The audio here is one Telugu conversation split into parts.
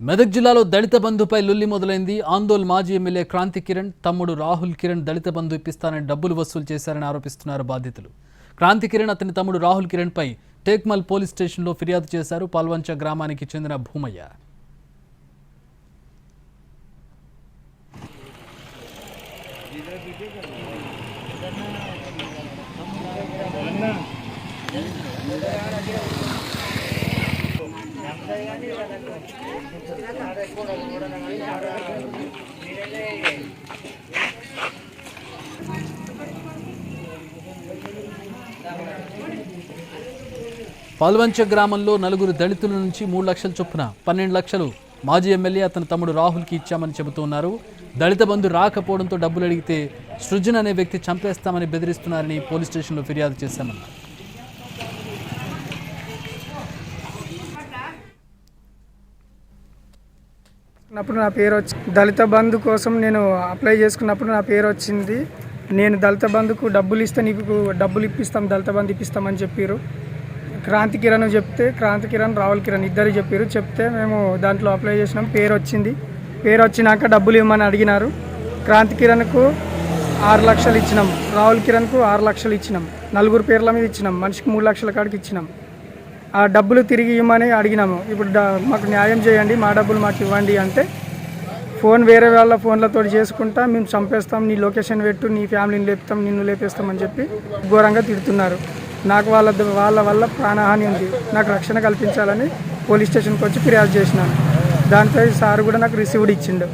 మెదక్ జిల్లాలో దళిత బంధుపై లుల్లి మొదలైంది. ఆందోల్ మాజీ ఎమ్మెల్యే క్రాంతి కిరణ్ తమ్ముడు రాహుల్ కిరణ్ దళిత బంధు ఇప్పిస్తానని డబ్బులు వసూలు చేశారని ఆరోపిస్తున్నారు బాధితులు. క్రాంతి కిరణ్ అతని తమ్ముడు రాహుల్ కిరణ్పై టేక్మల్ పోలీస్ స్టేషన్లో ఫిర్యాదు చేశారు. పాల్వంచ గ్రామానికి చెందిన భూమయ్య. పాల్వంచ గ్రామంలో నలుగురు దళితుల నుంచి మూడు లక్షల చొప్పున పన్నెండు లక్షలు మాజీ ఎమ్మెల్యే అతని తమ్ముడు రాహుల్కి ఇచ్చామని చెబుతున్నారు దళిత బంధు రాకపోవడంతో డబ్బులు అడిగితే సృజన్ అనే వ్యక్తి చంపేస్తామని బెదిరిస్తున్నారని పోలీస్ స్టేషన్లో ఫిర్యాదు చేశామన్నారు. అప్పుడు నా పేరు వచ్చి దళిత బంధు కోసం నేను అప్లై చేసుకున్నప్పుడు నా పేరు వచ్చింది. నేను దళిత బంధుకు డబ్బులు ఇస్తే నీకు డబ్బులు ఇప్పిస్తాం దళిత బంధు ఇప్పిస్తామని చెప్పారు క్రాంతి కిరణ్ చెప్తే క్రాంతి కిరణ్ రావుల్ కిరణ్ ఇద్దరు చెప్పారు చెప్తే మేము దాంట్లో అప్లై చేసినాం పేరు వచ్చింది. పేరు వచ్చినాక డబ్బులు ఇవ్వమని అడిగినారు. క్రాంతి కిరణ్కు ఆరు లక్షలు ఇచ్చినాం రాహుల్ కిరణ్కు ఆరు లక్షలు ఇచ్చినాం. నలుగురు పేర్ల మీద ఇచ్చినాం మనిషికి మూడు లక్షల కాడికి ఇచ్చినాం. ఆ డబ్బులు తిరిగి ఇవ్వమని అడిగినాము. ఇప్పుడు డ- మాకు న్యాయం చేయండి మా డబ్బులు మాకు ఇవ్వండి అంటే ఫోన్ వేరే వాళ్ళ ఫోన్లతో చేసుకుంటా మేము చంపేస్తాం నీ లొకేషన్ పెట్టు నీ ఫ్యామిలీని లేపుతాం నిన్ను లేపేస్తాం అని చెప్పి ఘోరంగా తిడుతున్నారు. నాకు వాళ్ళ వాళ్ళ వల్ల ప్రాణహాని ఉంది. నాకు రక్షణ కల్పించాలని పోలీస్ స్టేషన్కి వచ్చి ఫిర్యాదు చేసినాను. దానిపై సార్ కూడా నాకు రిసీవ్డ్ ఇచ్చిండు.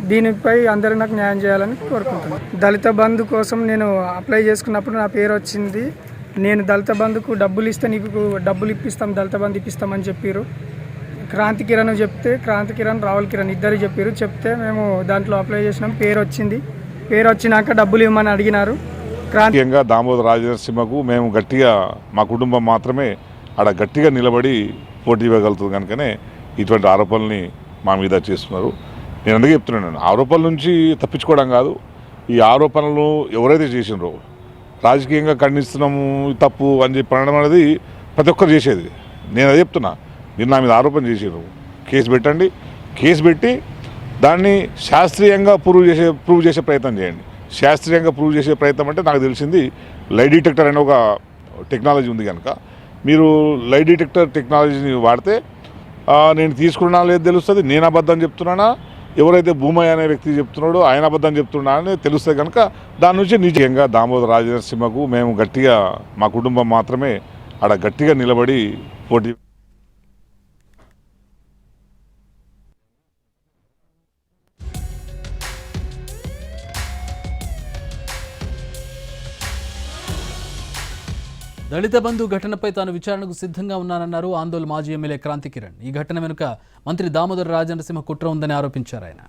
దీనిపై అందరూ నాకు న్యాయం చేయాలని కోరుకుంటున్నాను. దళిత బంధు కోసం నేను అప్లై చేసుకున్నప్పుడు నా పేరు వచ్చింది. నేను దళిత బంధుకు డబ్బులు ఇస్తే నీకు డబ్బులు ఇప్పిస్తాం దళిత బంధు ఇప్పిస్తామని చెప్పారు క్రాంతి కిరణ్ చెప్తే క్రాంతి కిరణ్ రావుల్ కిరణ్ ఇద్దరు చెప్పారు చెప్తే మేము దాంట్లో అప్లై చేసినాం. పేరు వచ్చింది. పేరు వచ్చినాక డబ్బులు ఇవ్వమని అడిగినారు. క్రాంతి ముఖ్యంగా దామోదర రాజనరసింహకు మేము గట్టిగా మా కుటుంబం మాత్రమే ఆడ గట్టిగా నిలబడి పోటీ ఇవ్వగలుగుతుంది కనుకనే ఇటువంటి ఆరోపణల్ని మా మీద చేస్తున్నారు. నేను అందుకే చెప్తున్నాను ఆరోపణల నుంచి తప్పించుకోవడం కాదు. ఈ ఆరోపణలు ఎవరైతే చేసినారో రాజకీయంగా ఖండిస్తున్నాము తప్పు అని చెప్పి అనడం అనేది ప్రతి ఒక్కరు చేసేది. నేను అది చెప్తున్నా మీరు నా మీద ఆరోపణ చేసారు కేసు పెట్టండి. కేసు పెట్టి దాన్ని శాస్త్రీయంగా ప్రూవ్ చేసే ప్రూవ్ చేసే ప్రయత్నం చేయండి. శాస్త్రీయంగా ప్రూవ్ చేసే ప్రయత్నం అంటే నాకు తెలిసింది లై డిటెక్టర్ అనే ఒక టెక్నాలజీ ఉంది కనుక. మీరు లై డిటెక్టర్ టెక్నాలజీని వాడితే నేను తీసుకున్నా లేదు తెలుస్తుంది? నేను అబద్ధం చెప్తున్నానా? ఎవరైతే భూమయ్య అనే వ్యక్తి చెప్తున్నాడో ఆయన అబద్ధం చెప్తున్నా అని కనుక దాని నుంచి నిజంగా దామోదర రాజనరసింహకు మేము గట్టిగా మా కుటుంబం మాత్రమే ఆడ గట్టిగా నిలబడి పోటీ దళిత బంధు ఘటనపై తాను విచారణకు సిద్ధంగా ఉన్నానన్నారు ఆందోళన మాజీ ఎమ్మెల్యే క్రాంతి కిరణ్. ఈ ఘటన వెనుక మంత్రి దామోదర రాజనరసింహ కుట్ర ఉందని ఆరోపించారు ఆయన.